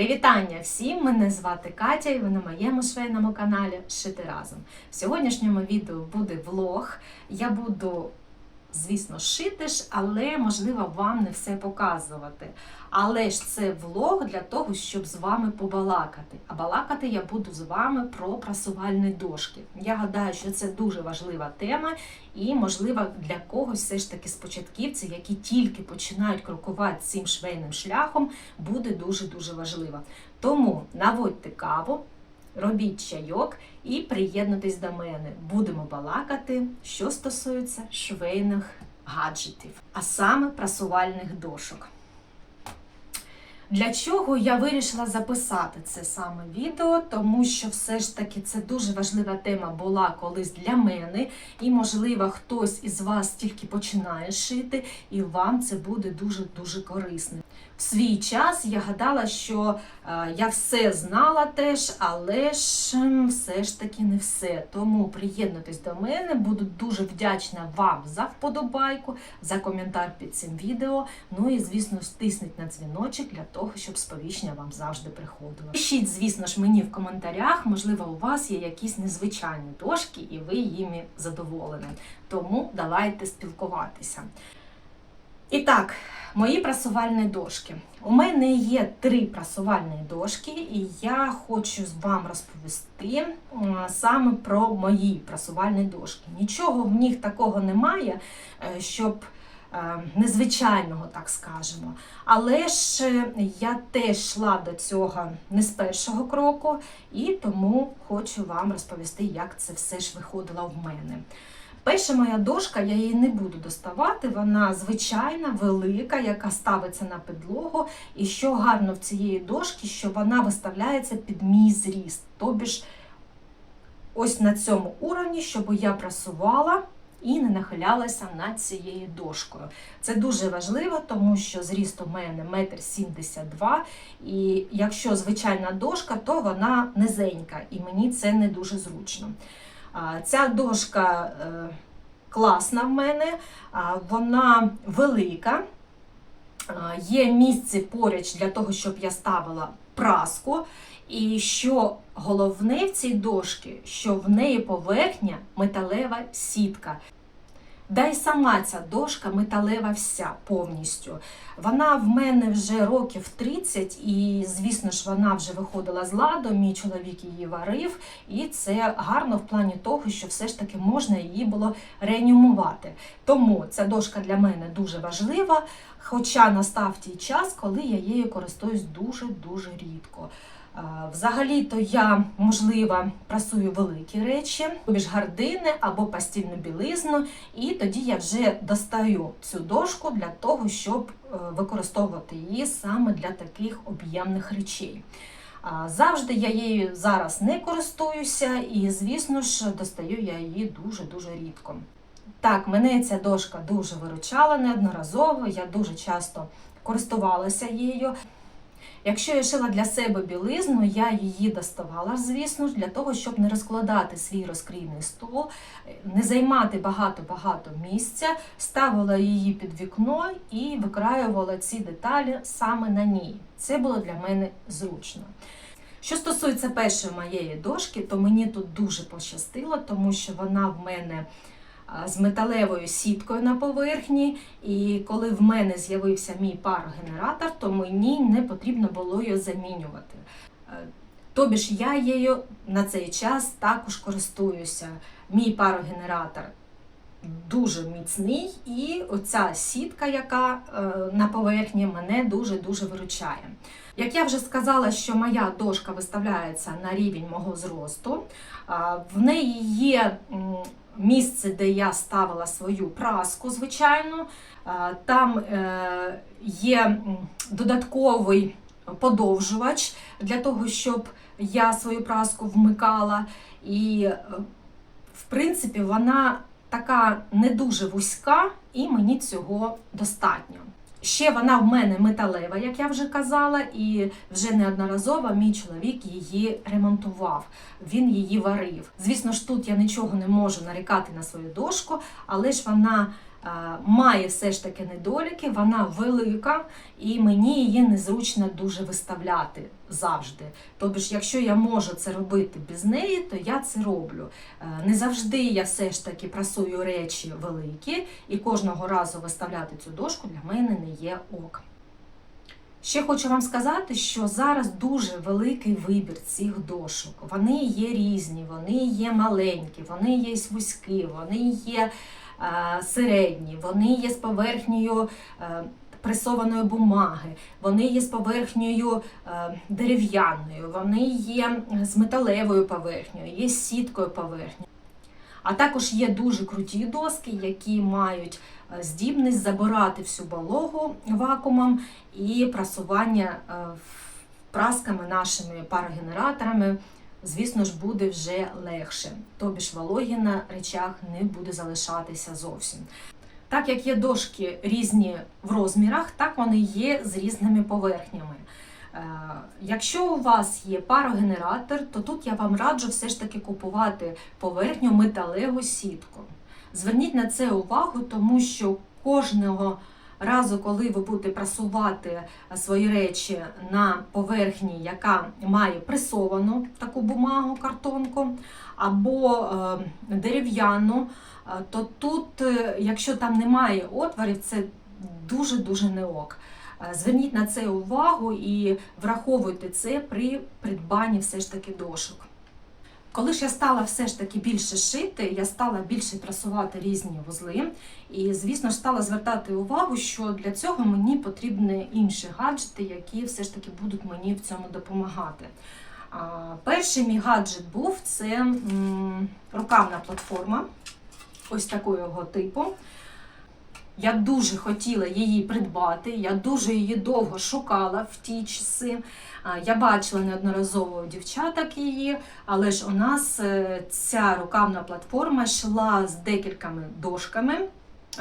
Привітання всім! Мене звати Катя і ви на моєму швейному каналі Шити разом. В сьогоднішньому відео буде влог. Я буду, звісно, шити ж, але можливо вам не все показувати. Але ж це влог для того, щоб з вами побалакати. А балакати я буду з вами про прасувальні дошки. Я гадаю, що це дуже важлива тема, і, можливо, для когось все ж таки з початківців, які тільки починають крокувати цим швейним шляхом, буде дуже-дуже важливо. Тому наводьте каву, робіть чайок і приєднуйтесь до мене. Будемо балакати, що стосується швейних гаджетів, а саме прасувальних дошок. Для чого я вирішила записати це саме відео? Тому що все ж таки це дуже важлива тема була колись для мене, і, можливо, хтось із вас тільки починає шити, і вам це буде дуже-дуже корисним. Свій час я гадала, що е, я все знала теж, але ж ем, все ж таки не все. Тому приєднуйтесь до мене, буду дуже вдячна вам за вподобайку, за коментар під цим відео. Ну і, звісно, стисніть на дзвіночок для того, щоб сповіщення вам завжди приходило. Пишіть, звісно ж, мені в коментарях, можливо, у вас є якісь незвичайні дошки, і ви їми задоволені. Тому давайте спілкуватися. І так, мої прасувальні дошки. У мене є три прасувальні дошки, і я хочу вам розповісти саме про мої прасувальні дошки. Нічого в них такого немає, е, щоб е, незвичайного, так скажемо. Але ж е, я теж йшла до цього не з першого кроку, і тому хочу вам розповісти, як це все ж виходило в мене. Перша моя дошка, я її не буду доставати, вона звичайна, велика, яка ставиться на підлогу. І що гарно в цієї дошки, що вона виставляється під мій зріст. Тобі ж ось на цьому уровні, щоб я прасувала і не нахилялася над цією дошкою. Це дуже важливо, тому що зріст у мене 1,72 м, і якщо звичайна дошка, то вона низенька, і мені це не дуже зручно. Ця дошка е, класна в мене, вона велика. Є місце поруч для того, щоб я ставила праску. І що головне в цій дошці, що в неї поверхня металева сітка. Да й сама ця дошка металева вся повністю. Вона в мене вже років 30, і, звісно ж, вона вже виходила з ладу, мій чоловік її варив, і це гарно в плані того, що все ж таки можна її було реанімувати. Тому ця дошка для мене дуже важлива, хоча настав ті час, коли я її користуюсь дуже-дуже рідко. Взагалі-то я, можливо, прасую великі речі, тобі гардини або постільну білизну, і тоді я вже достаю цю дошку для того, щоб е, використовувати її саме для таких об'ємних речей. Завжди я її зараз не користуюся, і, звісно ж, достаю я її дуже-дуже рідко. Так, мене ця дошка дуже виручала неодноразово, я дуже часто користувалася її. Якщо я шила для себе білизну, я її доставала, звісно для того, щоб не розкладати свій розкрійний стол, не займати багато-багато місця, ставила її під вікно і викраювала ці деталі саме на ній. Це було для мене зручно. Що стосується першої моєї дошки, то мені тут дуже пощастило, тому що вона в мене з металевою сіткою на поверхні. І коли в мене з'явився мій парогенератор, то мені не потрібно було його замінювати. Е, тобі ж я її на цей час також користуюся. Мій парогенератор дуже міцний, і оця сітка, яка е, на поверхні, мене дуже-дуже виручає. Як я вже сказала, що моя дошка виставляється на рівень мого зросту, в неї є місце, де я ставила свою праску, звичайно. Там е, є додатковий подовжувач для того, щоб я свою праску вмикала. І, е, в принципі, вона така не дуже вузька, і мені цього достатньо. Ще вона в мене металева, як я вже казала, і вже неодноразово мій чоловік її ремонтував, він її варив. Звісно ж, тут я нічого не можу нарікати на свою дошку, але ж вона має все ж таки недоліки, вона велика, і мені її незручно дуже виставляти завжди. Тобто, якщо я можу це робити без неї, то я це роблю. Е, Не завжди я все ж таки прасую речі великі, і кожного разу виставляти цю дошку для мене не є ок. Ще хочу вам сказати, що зараз дуже великий вибір цих дошок. Вони є різні, вони є маленькі, вони є вузькі, вони є е, середні, вони є з поверхнею е, пресованої бумаги, вони є з поверхнею е, дерев'яною, вони є з металевою поверхнею, є з сіткою поверхнею. А також є дуже круті доски, які мають е, здібність забирати всю вологу вакуумом і прасування е, прасками нашими парогенераторами, звісно ж, буде вже легше. Тобі ж вологі на речах не буде залишатися зовсім. Так як є дошки різні в розмірах, так вони є з різними поверхнями. Е, Якщо у вас є парогенератор, то тут я вам раджу все ж таки купувати поверхню металеву сітку. Зверніть на це увагу, тому що кожного разу, коли ви будете прасувати свої речі на поверхні, яка має пресовану таку бумагу, картонку, або е, дерев'яну, е, то тут, е, якщо там немає отворів, це дуже-дуже не ок. Е, Зверніть на це увагу і враховуйте це при придбанні все ж таки дошок. Коли ж я стала все ж таки більше шити, я стала більше трасувати різні вузли. І, звісно ж, стала звертати увагу, що для цього мені потрібні інші гаджети, які все ж таки будуть мені в цьому допомагати. Перший мій гаджет був це рукавна платформа, ось такого типу. Я дуже хотіла її придбати, я дуже її довго шукала в ті часи. Я бачила неодноразово дівчаток її, але ж у нас е, ця рукавна платформа йшла з декількома дошками е,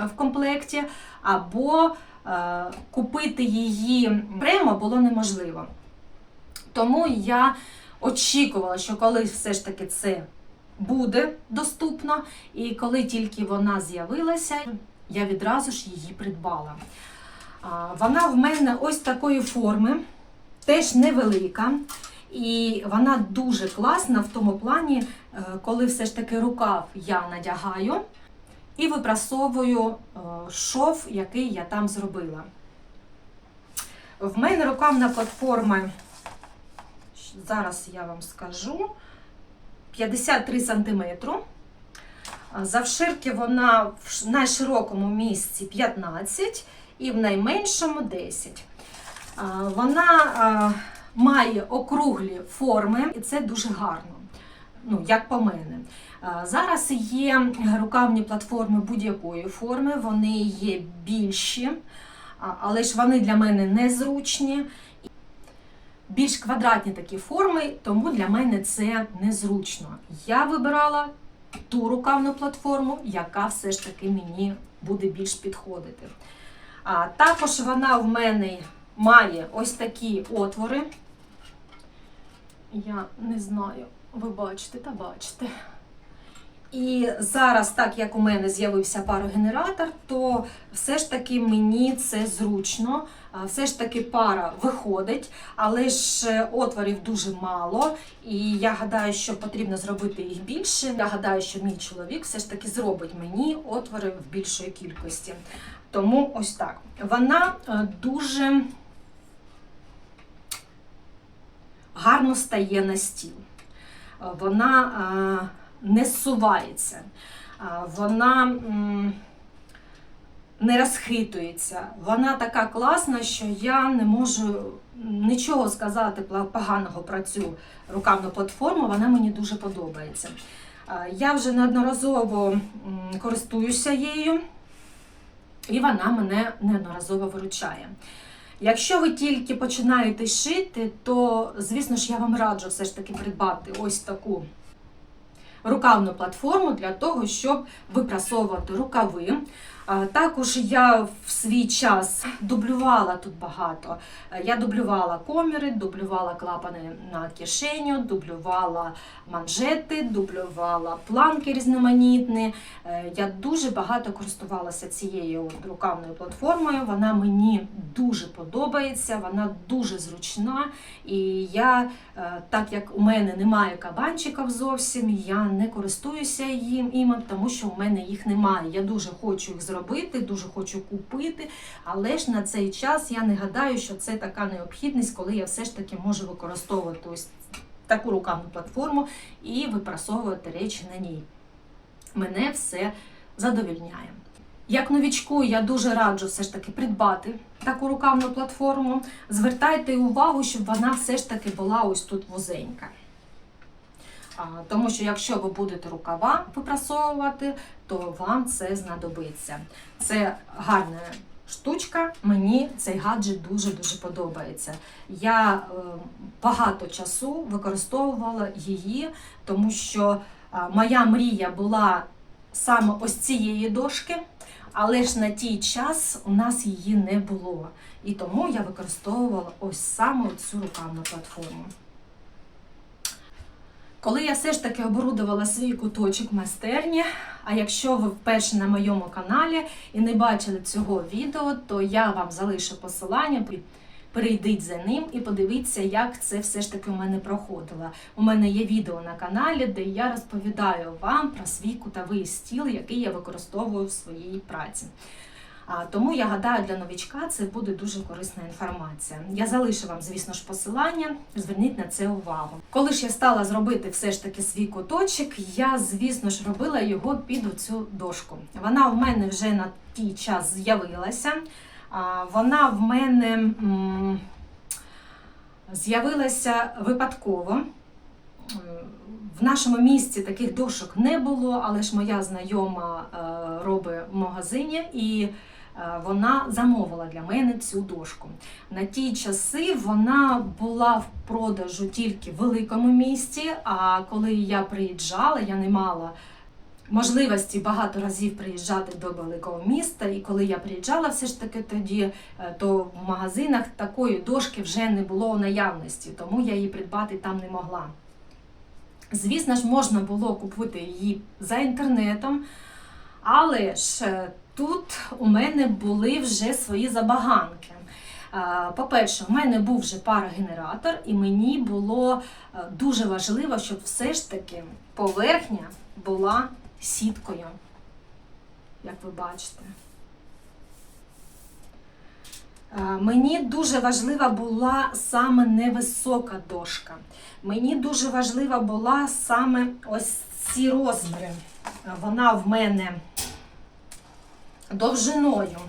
в комплекті, або е, купити її прямо було неможливо. Тому я очікувала, що коли все ж таки це буде доступно, і коли тільки вона з'явилася, я відразу ж її придбала. Вона в мене ось такої форми, теж невелика. І вона дуже класна в тому плані, е, коли все ж таки рукав я надягаю і випрасовую е, шов, який я там зробила. В мене рукавна платформа, зараз я вам скажу, 53 см. Завширки вона в найширокому місці 15 і в найменшому 10. Вона має округлі форми, і це дуже гарно, ну, як по мене. Зараз є рукавні платформи будь-якої форми, вони є більші, але ж вони для мене незручні. Більш квадратні такі форми, тому для мене це незручно. Я вибирала ту рукавну платформу, яка все ж таки мені буде більш підходити. А також вона в мене має ось такі отвори. Я не знаю, ви бачите та бачите. І зараз, так як у мене з'явився парогенератор, то все ж таки мені це зручно, все ж таки пара виходить, але ж е, отворів дуже мало. І я гадаю, що потрібно зробити їх більше. Я гадаю, що мій чоловік все ж таки зробить мені отвори в більшої кількості. Тому ось так. Вона е, дуже гарно стає на стіл. Вона е, не зсувається, е, вона не розхитується. Вона така класна, що я не можу нічого сказати поганого про цю рукавну платформу. Вона мені дуже подобається. Я вже неодноразово користуюся її, і вона мене неодноразово виручає. Якщо ви тільки починаєте шити, то, звісно ж, я вам раджу все ж таки придбати ось таку рукавну платформу для того, щоб випрасовувати рукави. Також я в свій час дублювала тут багато. Я дублювала коміри, дублювала клапани на кишеню, дублювала манжети, дублювала планки різноманітні. Е, Я дуже багато користувалася цією рукавною платформою. Вона мені дуже подобається, вона дуже зручна. І я, е, так як у мене немає кабанчиків зовсім, я не користуюся їм тому що у мене їх немає. Я дуже хочу їх зробити, дуже хочу купити, але ж на цей час я не гадаю, що це така необхідність, коли я все ж таки можу використовувати ось таку рукавну платформу і випрасовувати речі на ній. Мене все задовільняє. Як новічку, я дуже раджу все ж таки придбати таку рукавну платформу. Звертайте увагу, щоб вона все ж таки була ось тут вузенька. Тому що якщо ви будете рукава випрасовувати, то вам це знадобиться. Це гарна штучка, мені цей гаджет дуже-дуже подобається. Я е, багато часу використовувала її, тому що е, моя мрія була саме ось цієї дошки, але ж на тій час у нас її не було. І тому я використовувала ось саме цю рукавну платформу. Коли я все ж таки оборудувала свій куточок майстерні, а якщо ви вперше на моєму каналі і не бачили цього відео, то я вам залишу посилання. Перейдіть за ним і подивіться, як це все ж таки у мене проходило. У мене є відео на каналі, де я розповідаю вам про свій кутовий стіл, який я використовую в своїй праці. Тому я гадаю, для новічка це буде дуже корисна інформація. Я залишу вам, звісно ж, посилання, зверніть на це увагу. Коли ж я стала зробити все ж таки свій куточок, я, звісно ж, робила його під оцю дошку. Вона в мене вже на тій час з'явилася. Вона в мене з'явилася випадково. В нашому місті таких дошок не було, але ж моя знайома е, робить в магазині і вона замовила для мене цю дошку. На ті часи вона була в продажу тільки в великому місті. А коли я приїжджала, я не мала можливості багато разів приїжджати до великого міста. І коли я приїжджала, все ж таки тоді, е, то в магазинах такої дошки вже не було у наявності, тому я її придбати там не могла. Звісно ж, можна було купити її за інтернетом, але ж е, тут у мене були вже свої забаганки. Е, По-перше, у мене був вже парогенератор, і мені було е, дуже важливо, щоб все ж таки поверхня була сіткою, як ви бачите. Мені дуже важлива була саме невисока дошка. Мені дуже важлива була саме ось ці розміри. Вона в мене довжиною,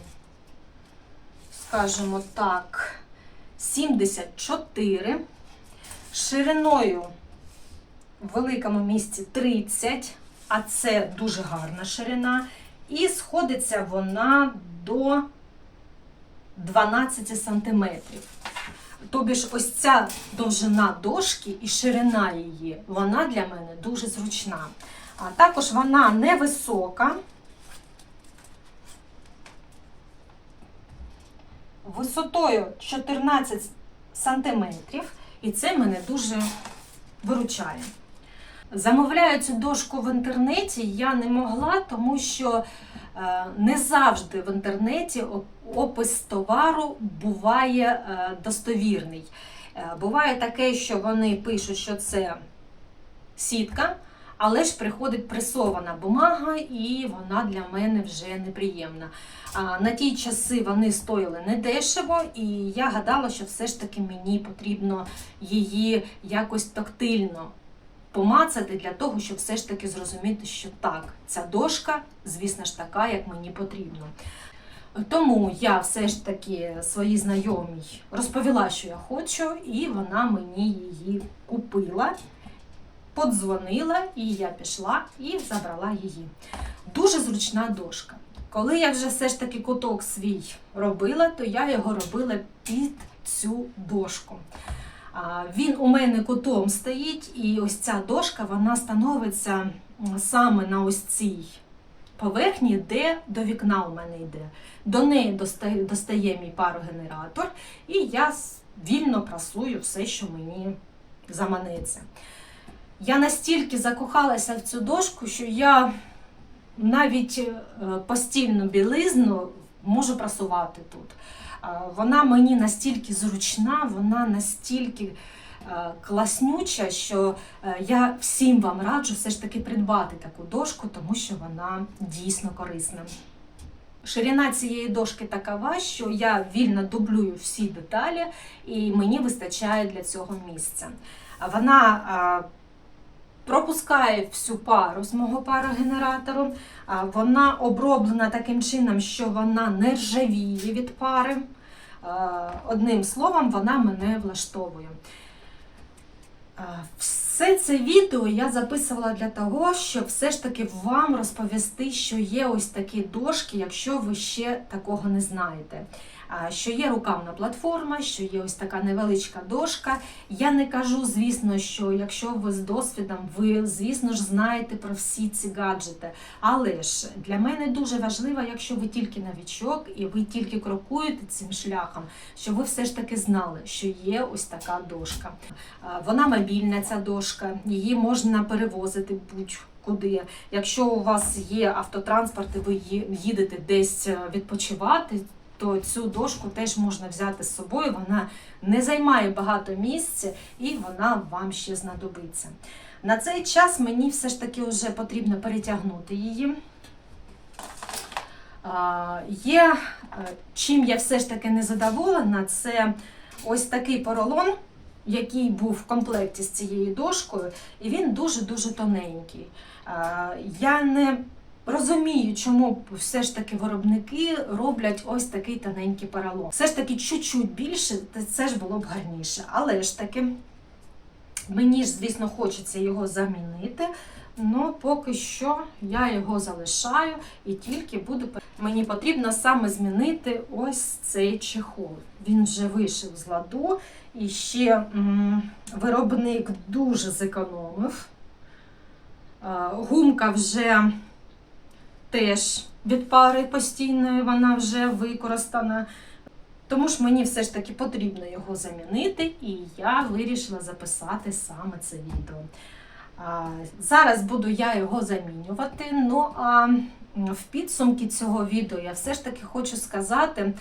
скажімо так, 74, шириною в великому місці 30, а це дуже гарна ширина. І сходиться вона до 12 сантиметрів. Тобі ж ось ця довжина дошки і ширина її, вона для мене дуже зручна. А також вона невисока. Висотою 14 сантиметрів, і це мене дуже виручає. Замовляю цю дошку в інтернеті я не могла, тому що е, не завжди в інтернеті опис товару буває е, достовірний. Е, Буває таке, що вони пишуть, що це сітка, але ж приходить пресована бумага, і вона для мене вже неприємна. А на ті часи вони стоїли недешево, і я гадала, що все ж таки мені потрібно її якось тактильно помацати для того, щоб все ж таки зрозуміти, що так, ця дошка, звісно ж, така, як мені потрібно. Тому я все ж таки своїй знайомій розповіла, що я хочу, і вона мені її купила, подзвонила, і я пішла і забрала її. Дуже зручна дошка. Коли я вже все ж таки куток свій робила, то я його робила під цю дошку. Він у мене кутом стоїть, і ось ця дошка вона становиться саме на ось цій поверхні йде до вікна у мене йде. До неї достає, достає мій парогенератор, і я вільно прасую все, що мені заманеться. Я настільки закохалася в цю дошку, що я навіть е, постільну білизну можу прасувати тут. Е, Вона мені настільки зручна, вона настільки е, класнюча, що я всім вам раджу все ж таки придбати таку дошку, тому що вона дійсно корисна. Ширина цієї дошки такова, що я вільно дублюю всі деталі, і мені вистачає для цього місця. Вона пропускає всю пару з мого парогенератору. Вона оброблена таким чином, що вона не ржавіє від пари. Одним словом, вона мене влаштовує. Все це відео я записувала для того, щоб все ж таки вам розповісти, що є ось такі дошки, якщо ви ще такого не знаєте. Що є рукавна платформа, що є ось така невеличка дошка. Я не кажу, звісно, що якщо ви з досвідом, ви, звісно ж, знаєте про всі ці гаджети. Але ж для мене дуже важливо, якщо ви тільки новічок і ви тільки крокуєте цим шляхом, щоб ви все ж таки знали, що є ось така дошка. Вона мобільна, ця дошка, її можна перевозити будь-куди. Якщо у вас є автотранспорт і ви їдете десь е, відпочивати, то цю дошку теж можна взяти з собою. Вона не займає багато місця і вона вам ще знадобиться. На цей час мені все ж таки вже потрібно перетягнути її. Є е, чим я все ж таки не задоволена, це ось такий поролон, який був в комплекті з цією дошкою, і він дуже-дуже тоненький. Я не розумію, чому все ж таки виробники роблять ось такий тоненький поролон. Все ж таки, чуть-чуть більше, це ж було б гарніше. Але ж таки, мені ж, звісно, хочеться його замінити. Ну, поки що я його залишаю і тільки буду. Мені потрібно саме змінити ось цей чехол. Він вже вийшов з ладу, і ще м, виробник дуже зекономив. Гумка вже теж від пари постійної, вона вже використана. Тому ж мені все ж таки потрібно його замінити, і я вирішила записати саме це відео. А, Зараз буду я його замінювати. Ну а в підсумки цього відео я все ж таки хочу сказати,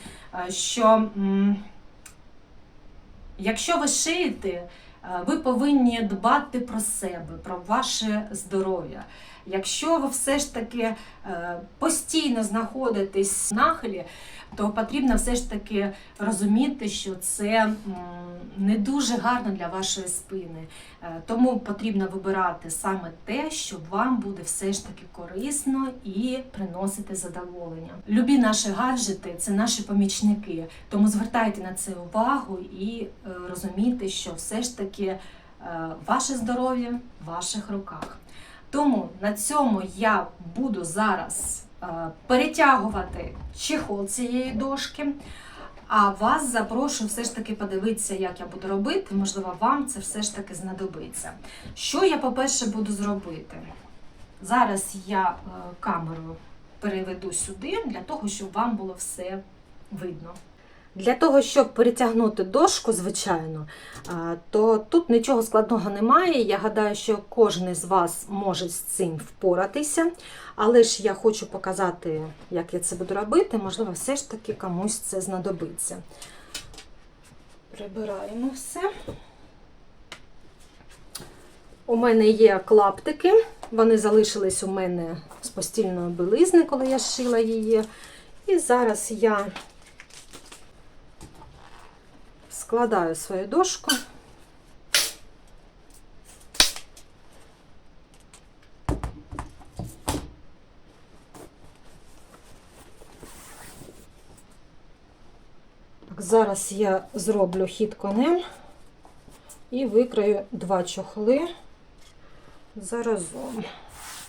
що м, якщо ви шиєте, е, ви повинні дбати про себе, про ваше здоров'я. Якщо ви все ж таки е, постійно знаходитесь нахилі, то потрібно все ж таки розуміти, що це не дуже гарно для вашої спини. Е, Тому потрібно вибирати саме те, що вам буде все ж таки корисно і приносити задоволення. Любі наші гаджети це наші помічники, тому звертайте на це увагу і е, розумійте, що все ж таки ваше здоров'я в ваших руках. Тому на цьому я буду зараз е, перетягувати чехол цієї дошки. А вас запрошую все ж таки подивитися, як я буду робити. Можливо, вам це все ж таки знадобиться. Що я, по-перше, буду зробити? Зараз я е, камеру переведу сюди, для того, щоб вам було все видно. Для того, щоб перетягнути дошку, звичайно, то тут нічого складного немає. Я гадаю, що кожен з вас може з цим впоратися. Але ж я хочу показати, як я це буду робити. Можливо, все ж таки комусь це знадобиться. Прибираємо все. У мене є клаптики. Вони залишились у мене з постільної білизни, коли я шила її. І зараз я складаю свою дошку. Зараз я зроблю хід конем і викраю два чохли заразом.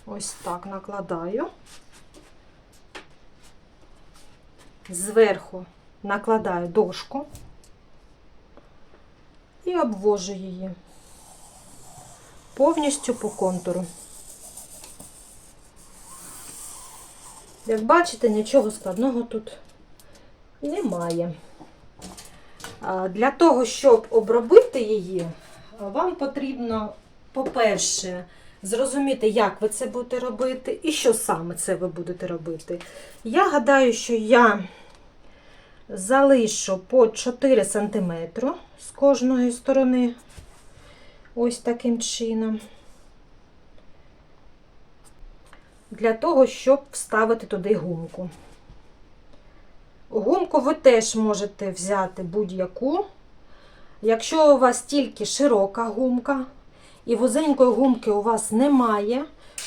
Ось так накладаю. Зверху накладаю дошку і обвожу її повністю по контуру. Як бачите, нічого складного тут немає. Для того, щоб обробити її, вам потрібно, по-перше, зрозуміти, як ви це будете робити і що саме це ви будете робити. Я гадаю, що я залишу по 4 см з кожної сторони, ось таким чином, для того, щоб вставити туди гумку. Гумку ви теж можете взяти будь-яку. Якщо у вас тільки широка гумка і вузенької гумки у вас немає,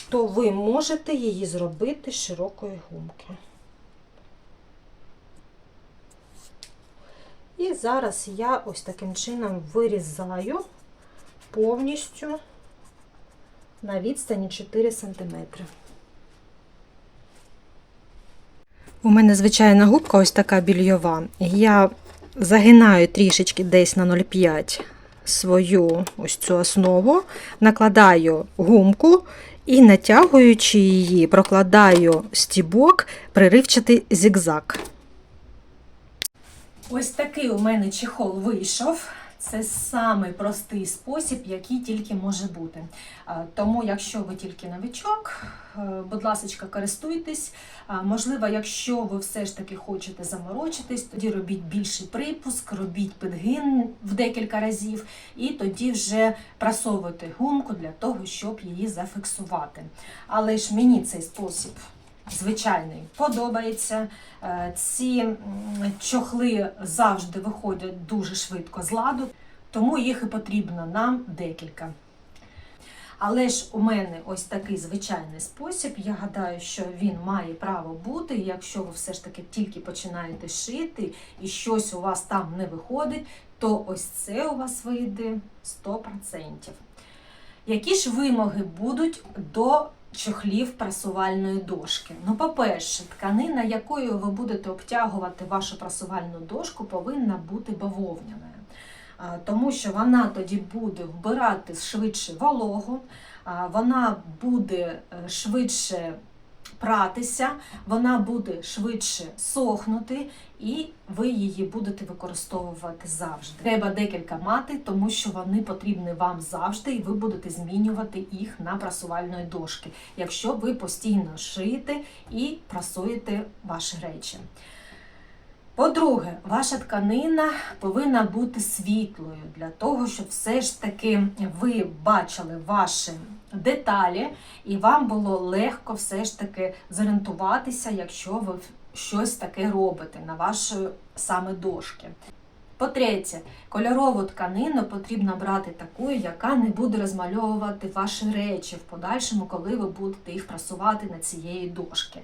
то ви можете її зробити широкої гумки. І зараз я ось таким чином вирізаю повністю на відстані 4 см. У мене звичайна губка ось така більйова. Я загинаю трішечки десь на 0,5 свою ось цю основу, накладаю гумку і, натягуючи її, прокладаю стібок приривчатий зігзаг. Ось такий у мене чехол вийшов. Це самий простий спосіб, який тільки може бути. Тому, якщо ви тільки новичок, е, будь ласка, користуйтесь. Можливо, якщо ви все ж таки хочете заморочитись, тоді робіть більший припуск, робіть підгин в декілька разів, і тоді вже прасовуйте гумку для того, щоб її зафіксувати. Але ж мені цей спосіб звичайний подобається. Е, Ці чохли завжди виходять дуже швидко з ладу, тому їх і потрібно нам декілька. Але ж у мене ось такий звичайний спосіб. Я гадаю, що він має право бути. Якщо ви все ж таки тільки починаєте шити і щось у вас там не виходить, то ось це у вас вийде 100%. Які ж вимоги будуть до чохлів прасувальної дошки? Ну, по-перше, тканина, якою ви будете обтягувати вашу прасувальну дошку, повинна бути бавовняною. Тому що вона тоді буде вбирати швидше вологу, вона буде е, швидше пратися, вона буде швидше сохнути, і ви її будете використовувати завжди. Треба декілька мати, тому що вони потрібні вам завжди, і ви будете змінювати їх на прасувальної дошки, якщо ви постійно шиєте і прасуєте ваші речі. По-друге, ваша тканина повинна бути світлою для того, щоб все ж таки ви бачили ваші деталі, і вам було легко все ж таки зорієнтуватися, якщо ви щось таке робите на ваші саме дошки. По-третє, кольорову тканину потрібно брати таку, яка не буде розмальовувати ваші речі в подальшому, коли ви будете їх прасувати на цієї дошки.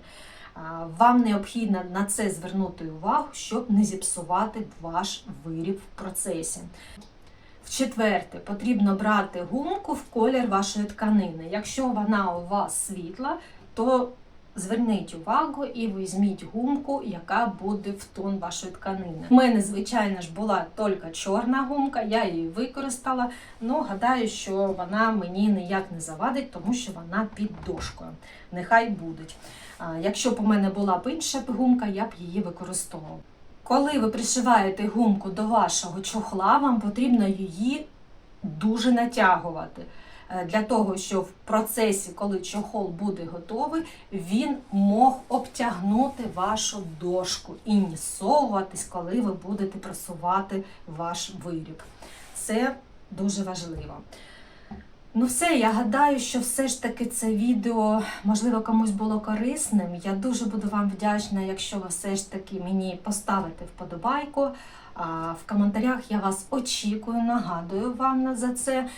Вам необхідно на це звернути увагу, щоб не зіпсувати ваш виріб в процесі. В-четверте, потрібно брати гумку в колір вашої тканини. Якщо вона у вас світла, то зверніть увагу і візьміть гумку, яка буде в тон вашої тканини. У мене, звичайно ж, була тільки чорна гумка, я її використала. Ну, гадаю, що вона мені ніяк не завадить, тому що вона під дошкою. Нехай будуть. Якщо б у мене була б інша гумка, я б її використовувала. Коли ви пришиваєте гумку до вашого чохла, вам потрібно її дуже натягувати. Е, Для того, щоб в процесі, коли чохол буде готовий, він мог обтягнути вашу дошку і не коли ви будете просувати ваш виріб. Це дуже важливо. Ну все, я гадаю, що все ж таки це відео можливо комусь було корисним. Я дуже буду вам вдячна, якщо ви все ж таки мені поставите вподобайку. А в коментарях я вас очікую, нагадую вам за це.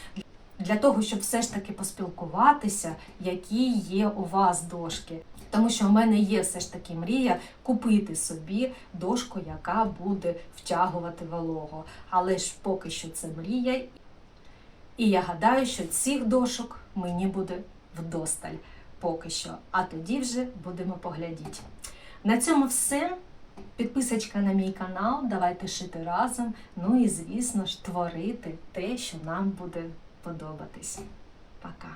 Для того, щоб все ж таки поспілкуватися, які є у вас дошки. Тому що в мене є все ж таки мрія купити собі дошку, яка буде втягувати вологу. Але ж поки що це мрія, і я гадаю, що цих дошок мені буде вдосталь поки що. А тоді вже будемо поглядіти. На цьому все. Підписочка на мій канал, давайте шити разом. Ну і, звісно ж, творити те, що нам буде подобатись. Пока!